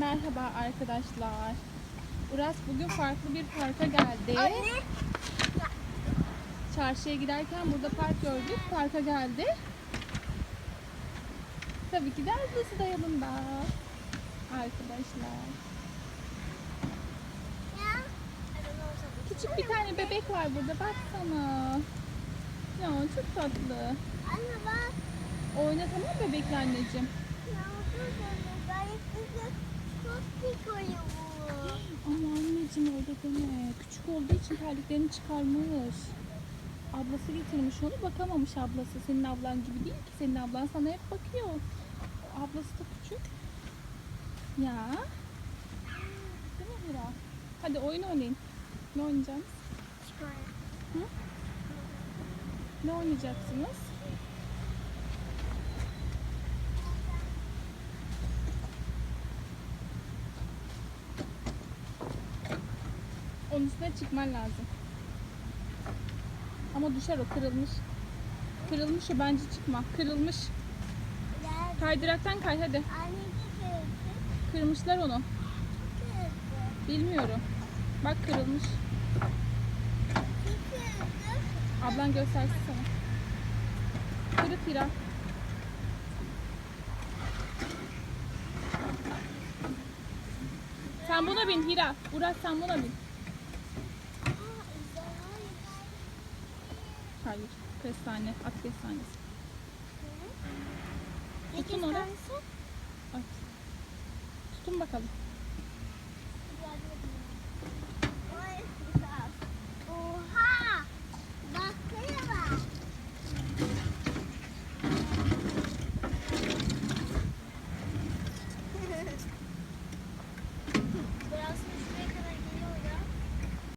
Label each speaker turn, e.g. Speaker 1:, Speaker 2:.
Speaker 1: Merhaba arkadaşlar. Uras bugün farklı bir parka geldi.
Speaker 2: Anne.
Speaker 1: Çarşıya giderken burada park gördük. Parka geldi. Tabii ki de ablası da yanında. Arkadaşlar. Küçük bir tane bebek var burada. Baksana. Ya çok tatlı.
Speaker 2: Anne bak.
Speaker 1: Oyna tamam bebekle anneciğim.
Speaker 2: Ya
Speaker 1: Ama anneciğim öyle deme. Küçük olduğu için terliklerini çıkarmış. Ablası getirmiş onu bakamamış ablası. Senin ablan gibi değil ki. Senin ablan sana hep bakıyor. Ablası da küçük. Ya. Değil mi Hira? Hadi oyun oynayın. Ne oynayacaksınız?
Speaker 2: Çıkar.
Speaker 1: Ne oynayacaksınız? Onun üstüne çıkman lazım. Ama düşer o kırılmış. Kırılmış o bence çıkma. Kırılmış. Kaydıraktan kay hadi. Kırmışlar onu. Bilmiyorum. Bak kırılmış. Ablan göstersin sana. Kırık Hira. Sen buna bin Hira. Burak sen buna bin. Hayır. Kestane. At kestanesi.
Speaker 2: Ne
Speaker 1: Tutun? At. Tutun bakalım.